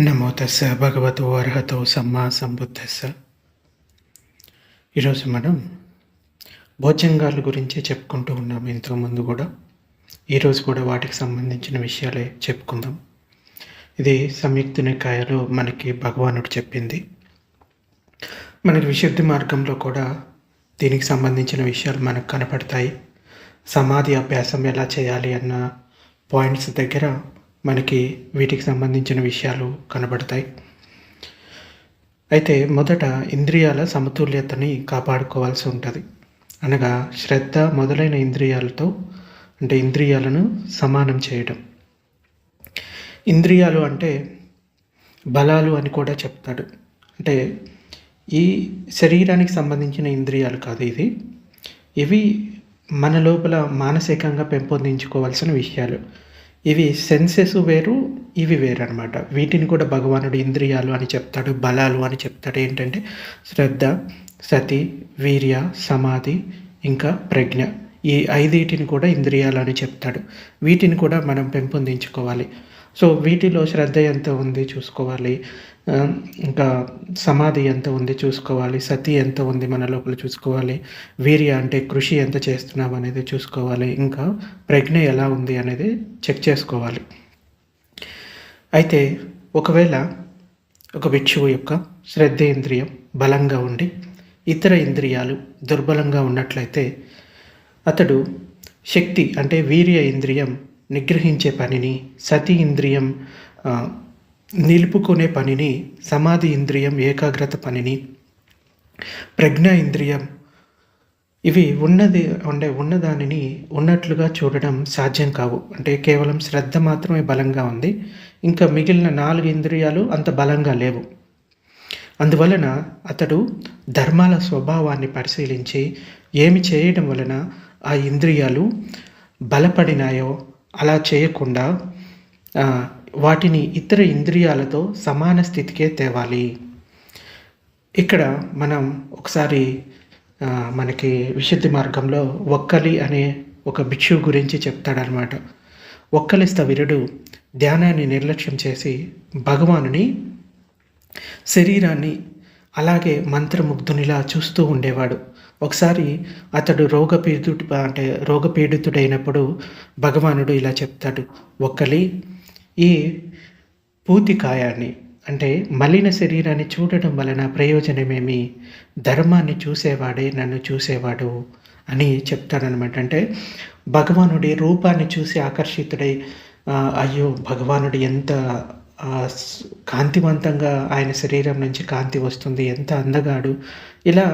నమో తస్స భగవతో అర్హతో సమ్మా సంబుద్ధస్స ఈరోజు మనం భోజంగాల గురించి చెప్పుకుంటూ ఉన్నాం ఇంతకుముందు కూడా. ఈరోజు కూడా వాటికి సంబంధించిన విషయాలే చెప్పుకుందాం. ఇది సంయుక్త నికాయలో మనకి భగవానుడు చెప్పింది. మనకి విశుద్ధి మార్గంలో కూడా దీనికి సంబంధించిన విషయాలు మనకు కనపడతాయి. సమాధి అభ్యాసం ఎలా చేయాలి అన్న పాయింట్స్ దగ్గర మనకి వీటికి సంబంధించిన విషయాలు కనబడతాయి. అయితే మొదట ఇంద్రియాల సమతుల్యతని కాపాడుకోవాల్సి ఉంటుంది. అనగా శ్రద్ధ మొదలైన ఇంద్రియాలతో అంటే ఇంద్రియాలను సమానం చేయడం. ఇంద్రియాలు అంటే బలాలు అని కూడా చెప్తాడు. అంటే ఈ శరీరానికి సంబంధించిన ఇంద్రియాలు కాదు ఇది. ఇవి మన లోపల మానసికంగా పెంపొందించుకోవాల్సిన విషయాలు. ఇవి సెన్సెస్ వేరు ఇవి వేరు అనమాట వీటిని కూడా భగవానుడు ఇంద్రియాలు అని చెప్తాడు బలాలు అని చెప్తాడు. ఏంటంటే శ్రద్ధ సతి వీర్య సమాధి ఇంకా ప్రజ్ఞ. ఈ ఐదిటిని కూడా ఇంద్రియాలు అని చెప్తాడు. వీటిని కూడా మనం పెంపొందించుకోవాలి. సో వీటిలో శ్రద్ధ ఎంత ఉంది చూసుకోవాలి. ఇంకా సమాధి ఎంత ఉంది చూసుకోవాలి సతి ఎంత ఉంది మన లోపల చూసుకోవాలి వీర్య అంటే కృషి ఎంత చేస్తున్నాం అనేది చూసుకోవాలి ఇంకా ప్రజ్ఞ ఎలా ఉంది అనేది చెక్ చేసుకోవాలి. అయితే ఒకవేళ ఒక భిక్షువు యొక్క శ్రద్ధేంద్రియం బలంగా ఉండి ఇతర ఇంద్రియాలు దుర్బలంగా ఉన్నట్లయితే అతడు శక్తి అంటే వీర్య ఇంద్రియం నిగ్రహించే పనిని సతి ఇంద్రియం నిలుపుకునే పనిని సమాధి ఇంద్రియం ఏకాగ్రత పనిని ప్రజ్ఞ ఇంద్రియం ఇవి ఉన్నది అంటే ఉన్నదానిని ఉన్నట్లుగా చూడడం సాధ్యం కావు. అంటే కేవలం శ్రద్ధ మాత్రమే బలంగా ఉంది. ఇంకా మిగిలిన నాలుగు ఇంద్రియాలు అంత బలంగా లేవు. అందువలన అతడు ధర్మాల స్వభావాన్ని పరిశీలించి ఏమి చేయడం వలన ఆ ఇంద్రియాలు బలపడినాయో అలా చేయకుండా వాటిని ఇతర ఇంద్రియాలతో సమాన స్థితికే తేవాలి. ఇక్కడ మనం ఒకసారి మనకి విశుద్ధి మార్గంలో ఒక్కలి అనే ఒక భిక్షు గురించి చెప్తాడనమాట ఒక్కలి స్థవిరుడు ధ్యానాన్ని నిర్లక్ష్యం చేసి భగవానుని శరీరాన్ని అలాగే మంత్రముగ్ధునిలా చూస్తూ ఉండేవాడు. ఒకసారి అతడు రోగపీడితుడు అంటే రోగపీడితుడైనప్పుడు భగవానుడు ఇలా చెప్తాడు. ఒక్కలి ఈ పూతికాయాన్ని అంటే మలిన శరీరాన్ని చూడటం వలన ప్రయోజనమేమి? ధర్మాన్ని చూసేవాడే నన్ను చూసేవాడు అని చెప్తాడనమాట అంటే భగవానుడి రూపాన్ని చూసి ఆకర్షితుడై అయ్యో భగవానుడు ఎంత కాంతివంతంగా ఆయన శరీరం నుంచి కాంతి వస్తుంది ఎంత అందగాడు. ఇలా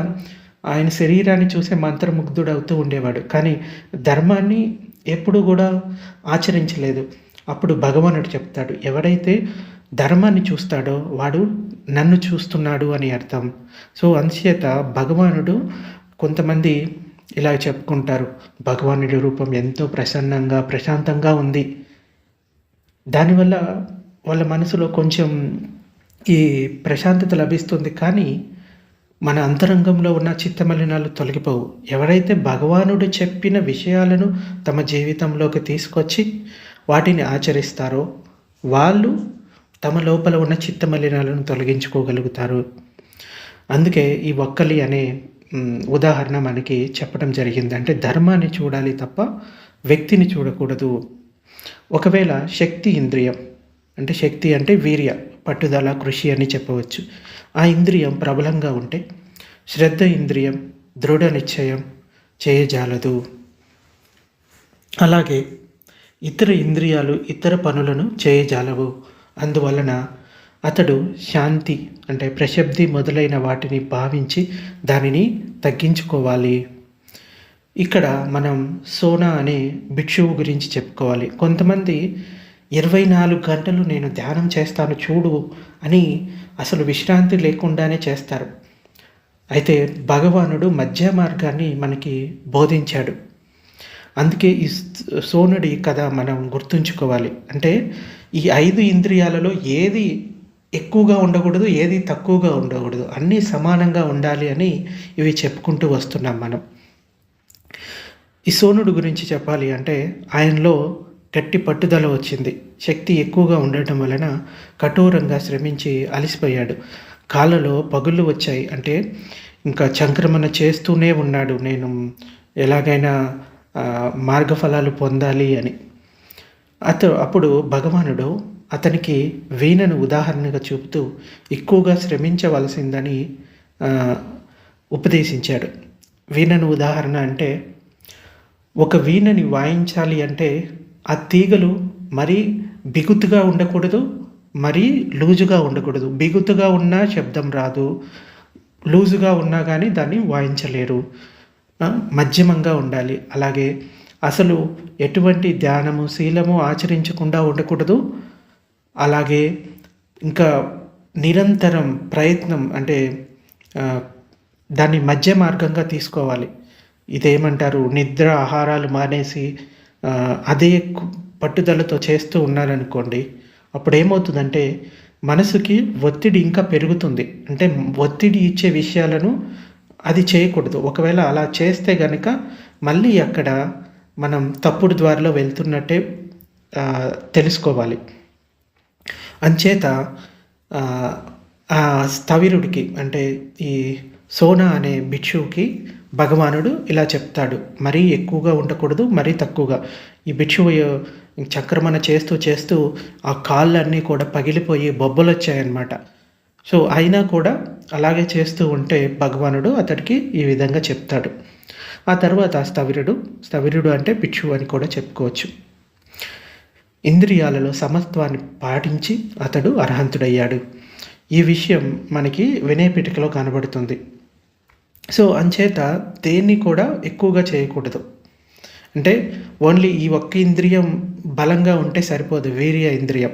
ఆయన శరీరాన్ని చూసే మంత్రముగ్ధుడు అవుతూ ఉండేవాడు. కానీ ధర్మాన్ని ఎప్పుడు కూడా ఆచరించలేదు. అప్పుడు భగవానుడు చెప్తాడు ఎవడైతే ధర్మాన్ని చూస్తాడో వాడు నన్ను చూస్తున్నాడు అని అర్థం. సో అందుచేత భగవానుడు కొంతమంది ఇలా చెప్పుకుంటారు భగవానుడి రూపం ఎంతో ప్రసన్నంగా ప్రశాంతంగా ఉంది. దానివల్ల వాళ్ళ మనసులో కొంచెం ఈ ప్రశాంతత లభిస్తుంది కానీ మన అంతరంగంలో ఉన్న చిత్తమలినాలు తొలగిపోవు. ఎవరైతే భగవానుడు చెప్పిన విషయాలను తమ జీవితంలోకి తీసుకొచ్చి వాటిని ఆచరిస్తారో వాళ్ళు తమ లోపల ఉన్న చిత్తమలినాలను తొలగించుకోగలుగుతారు. అందుకే ఈ ఒక్కలి అనే ఉదాహరణ మనకి చెప్పడం జరిగింది. అంటే ధర్మాన్ని చూడాలి తప్ప వ్యక్తిని చూడకూడదు. ఒకవేళ శక్తి ఇంద్రియం అంటే శక్తి అంటే వీర్య పట్టుదల కృషి అని చెప్పవచ్చు. ఆ ఇంద్రియం ప్రబలంగా ఉంటే శ్రద్ధ ఇంద్రియం దృఢ నిశ్చయం చేయజాలదు. అలాగే ఇతర ఇంద్రియాలు ఇతర పనులను చేయజాలవు. అందువలన అతడు శాంతి అంటే ప్రశబ్ది మొదలైన వాటిని భావించి దానిని తగ్గించుకోవాలి. ఇక్కడ మనం సోనా అనే భిక్షువు గురించి చెప్పుకోవాలి. కొంతమంది ఇరవై నాలుగు గంటలు నేను ధ్యానం చేస్తాను చూడు అని అసలు విశ్రాంతి లేకుండానే చేస్తారు. అయితే భగవానుడు మధ్య మార్గాన్ని మనకి బోధించాడు. అందుకే ఈ సోనుడి కథ మనం గుర్తుంచుకోవాలి. అంటే ఈ ఐదు ఇంద్రియాలలో ఏది ఎక్కువగా ఉండకూడదు ఏది తక్కువగా ఉండకూడదు అన్నీ సమానంగా ఉండాలి అని ఇవి చెప్పుకుంటూ వస్తున్నాం మనం. ఈ సోనుడు గురించి చెప్పాలి అంటే ఆయనలో గట్టి పట్టుదల వచ్చింది. శక్తి ఎక్కువగా ఉండటం వలన కఠోరంగా శ్రమించి అలసిపోయాడు. కాళ్ళలో పగుళ్ళు వచ్చాయి. అంటే ఇంకా సంక్రమణ చేస్తూనే ఉన్నాడు. నేను ఎలాగైనా మార్గఫలాలు పొందాలి అని. అతడు అప్పుడు భగవానుడు అతనికి వీణను ఉదాహరణగా చూపుతూ ఎక్కువగా శ్రమించవలసిందని ఉపదేశించాడు. వీణను ఉదాహరణ అంటే ఒక వీణని వాయించాలి అంటే ఆ తీగలు మరీ బిగుతుగా ఉండకూడదు మరీ లూజుగా ఉండకూడదు. బిగుతుగా ఉన్నా శబ్దం రాదు లూజుగా ఉన్నా కానీ దాన్ని వాయించలేరు. మధ్యమంగా ఉండాలి. అలాగే అసలు ఎటువంటి ధ్యానము శీలము ఆచరించకుండా ఉండకూడదు. అలాగే ఇంకా నిరంతరం ప్రయత్నం అంటే దాన్ని మధ్య మార్గంగా తీసుకోవాలి. ఇదేమంటారు? నిద్ర ఆహారాలు మానేసి అదే పట్టుదలతో చేస్తూ ఉన్నారనుకోండి అప్పుడు ఏమవుతుందంటే మనసుకి ఒత్తిడి ఇంకా పెరుగుతుంది. అంటే ఒత్తిడి ఇచ్చే విషయాలను అది చేయకూడదు. ఒకవేళ అలా చేస్తే గనక మళ్ళీ అక్కడ మనం తప్పుడు ద్వారలో వెళ్తున్నట్టే తెలుసుకోవాలి. అంచేత ఆ స్థవిరుడికి అంటే ఈ సోనా అనే భిక్షువుకి భగవానుడు ఇలా చెప్తాడు. మరీ ఎక్కువగా ఉండకూడదు మరీ తక్కువగా. ఈ భిక్షువు చక్రమణ చేస్తూ చేస్తూ ఆ కాళ్ళన్నీ కూడా పగిలిపోయి బొబ్బలు వచ్చాయన్నమాట సో అయినా కూడా అలాగే చేస్తూ ఉంటే భగవానుడు అతడికి ఈ విధంగా చెప్తాడు. ఆ తర్వాత స్థవిరుడు స్థవిరుడు అంటే పిచ్చు అని కూడా చెప్పుకోవచ్చు. ఇంద్రియాలలో సమత్వాన్ని పాటించి అతడు అర్హంతుడయ్యాడు. ఈ విషయం మనకి వినయపిటికలో కనబడుతుంది. సో అంచేత దేన్ని కూడా ఎక్కువగా చేయకూడదు. అంటే ఓన్లీ ఈ ఒక్క ఇంద్రియం బలంగా ఉంటే సరిపోదు వీర్య ఇంద్రియం.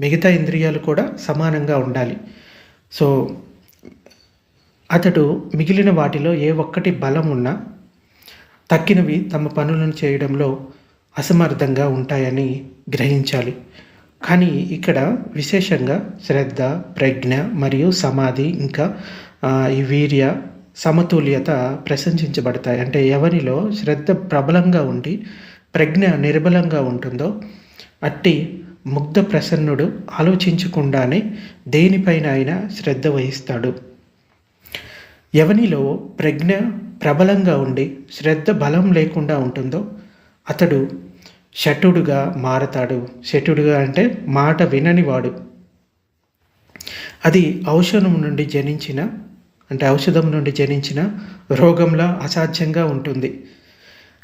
మిగతా ఇంద్రియాలు కూడా సమానంగా ఉండాలి. సో అతడు మిగిలిన వాటిలో ఏ ఒక్కటి బలం ఉన్నా తక్కినవి తమ పనులను చేయడంలో అసమర్థంగా ఉంటాయని గ్రహించాలి. కానీ ఇక్కడ విశేషంగా శ్రద్ధ ప్రజ్ఞ మరియు సమాధి ఇంకా ఈ వీర్య సమతుల్యత ప్రశంసించబడతాయి. అంటే ఎవరిలో శ్రద్ధ ప్రబలంగా ఉండి ప్రజ్ఞ నిర్బలంగా ఉంటుందో అట్టి ముగ్ధ ప్రసన్నుడు ఆలోచించకుండానే దేనిపైన ఆయన శ్రద్ధ వహిస్తాడు? ఎవనిలో ప్రజ్ఞ ప్రబలంగా ఉండి శ్రద్ధ బలం లేకుండా ఉంటుందో అతడు షటుడుగా మారతాడు. షటుడుగా అంటే మాట విననివాడు. అది ఔషధం నుండి జనించిన అంటే ఔషధం నుండి జనించిన రోగంలా అసాధ్యంగా ఉంటుంది.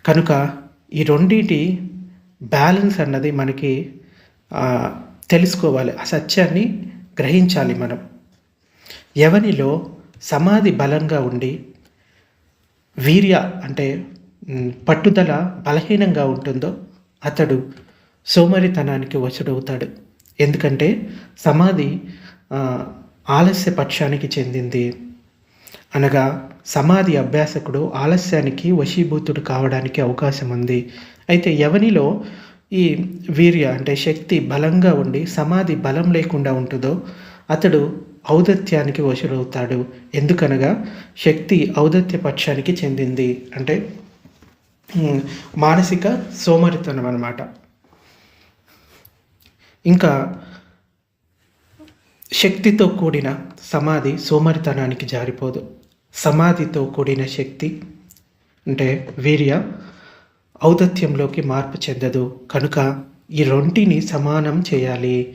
కనుక ఈ రెండింటి బ్యాలెన్స్ అన్నది మనకి తెలుసుకోవాలి. ఆ సత్యాన్ని గ్రహించాలి మనం. ఎవనిలో సమాధి బలంగా ఉండి వీర్య అంటే పట్టుదల బలహీనంగా ఉంటుందో అతడు సోమరితనానికి వసుడవుతాడు ఎందుకంటే సమాధి ఆలస్య పక్షానికి చెందింది. అనగా సమాధి అభ్యాసకుడు ఆలస్యానికి వశీభూతుడు కావడానికి అవకాశం ఉంది అయితే ఎవనిలో ఈ వీర్య అంటే శక్తి బలంగా ఉండి సమాధి బలం లేకుండా ఉంటుందో అతడు ఔదత్యానికి వశులవుతాడు ఎందుకనగా శక్తి ఔదత్య పక్షానికి చెందింది. అంటే మానసిక సోమరితనం అనమాట ఇంకా శక్తితో కూడిన సమాధి సోమరితనానికి జారిపోదు. సమాధితో కూడిన శక్తి అంటే వీర్య ఔదత్యంలోకి మార్పు చెందదు. కనుక ఈ రెంటిని సమానం చేయాలి.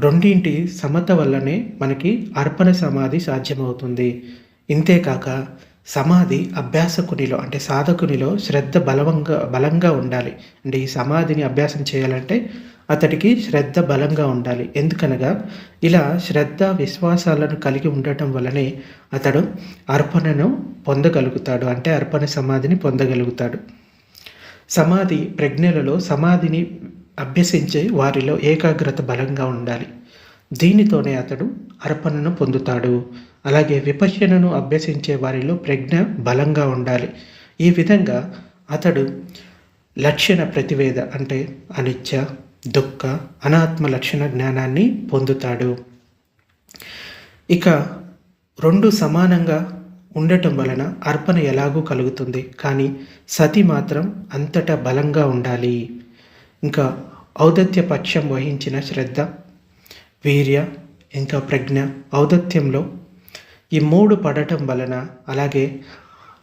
రెండింటి సమత వల్లనే మనకి అర్పణ సమాధి సాధ్యమవుతుంది. ఇంతేకాక సమాధి అభ్యాసకునిలో అంటే సాధకునిలో శ్రద్ధ బలవంగా బలంగా ఉండాలి. అంటే ఈ సమాధిని అభ్యాసం చేయాలంటే అతడికి శ్రద్ధ బలంగా ఉండాలి. ఎందుకనగా ఇలా శ్రద్ధ విశ్వాసాలను కలిగి ఉండటం వల్లనే అతడు అర్పణను పొందగలుగుతాడు. అంటే అర్పణ సమాధిని పొందగలుగుతాడు. సమాధి ప్రజ్ఞలలో సమాధిని అభ్యసించే వారిలో ఏకాగ్రత బలంగా ఉండాలి. దీనితోనే అతడు అర్పణను పొందుతాడు. అలాగే విపశ్యనను అభ్యసించే వారిలో ప్రజ్ఞ బలంగా ఉండాలి. ఈ విధంగా అతడు లక్షణ ప్రతివేద అంటే అనిత్య దుఃఖ అనాత్మ లక్షణ జ్ఞానాన్ని పొందుతాడు. ఇక రెండు సమానంగా ఉండటం వలన అర్పణ ఎలాగూ కలుగుతుంది. కానీ సతి మాత్రం అంతటా బలంగా ఉండాలి. ఇంకా ఔదత్య పక్షం వహించిన శ్రద్ధ వీర్య ఇంకా ప్రజ్ఞ ఔదత్యంలో ఈ మూడు పడటం వలన అలాగే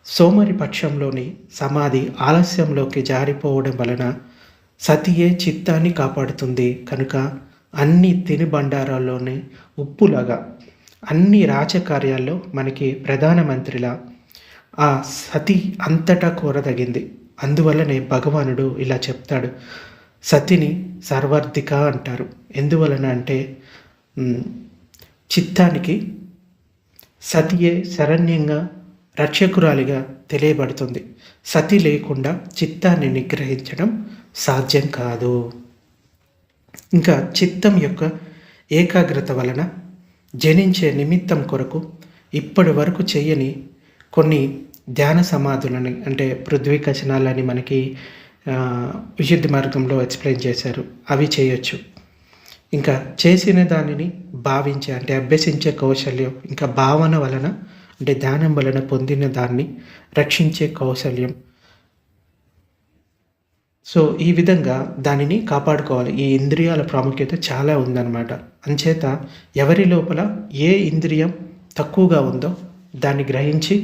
సోమరి పక్షంలోని సమాధి ఆలస్యంలోకి జారిపోవడం వలన సతియే చిత్తాన్ని కాపాడుతుంది. కనుక అన్ని తినుబండారాల్లోని ఉప్పులాగా అన్ని రాజకార్యాల్లో మనకి ప్రధానమంత్రిలా ఆ సతి అంతటా కోరదగింది. అందువల్లనే భగవానుడు ఇలా చెప్తాడు. సతిని సర్వార్థిక అంటారు. ఎందువలన అంటే చిత్తానికి సతియే శరణ్యంగా రక్షకురాలిగా తెలియబడుతుంది. సతి లేకుండా చిత్తాన్ని నిగ్రహించడం సాధ్యం కాదు. ఇంకా చిత్తం యొక్క ఏకాగ్రత వలన జనించే నిమిత్తం కొరకు ఇప్పటి వరకు చేయని కొన్ని ధ్యాన సమాధులని అంటే పృథ్వీ కచనాలని మనకి విశుద్ధి మార్గంలో ఎక్స్ప్లెయిన్ చేశారు. అవి చేయొచ్చు. ఇంకా చేసిన దానిని భావించే అంటే అభ్యసించే కౌశల్యం ఇంకా భావన వలన అంటే ధ్యానం వలన పొందిన దాన్ని రక్షించే కౌశల్యం సో ఈ విధంగా దానిని కాపాడుకోవాలి. ఈ ఇంద్రియాల ప్రాముఖ్యత చాలా ఉందన్నమాట. అంచేత ఎవరి లోపల ఏ ఇంద్రియం తక్కువగా ఉందో దాన్ని గ్రహించి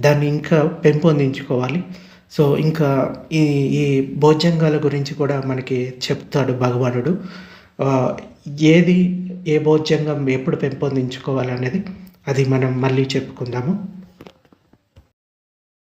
దాన్ని ఇంకా పెంపొందించుకోవాలి. సో ఇంకా ఈ ఈ భోజంగాల గురించి కూడా మనకి చెప్తాడు భగవానుడు. ఏది ఏ భోజ్యంగం ఎప్పుడు పెంపొందించుకోవాలనేది అది మనం మళ్ళీ చెప్పుకుందాము.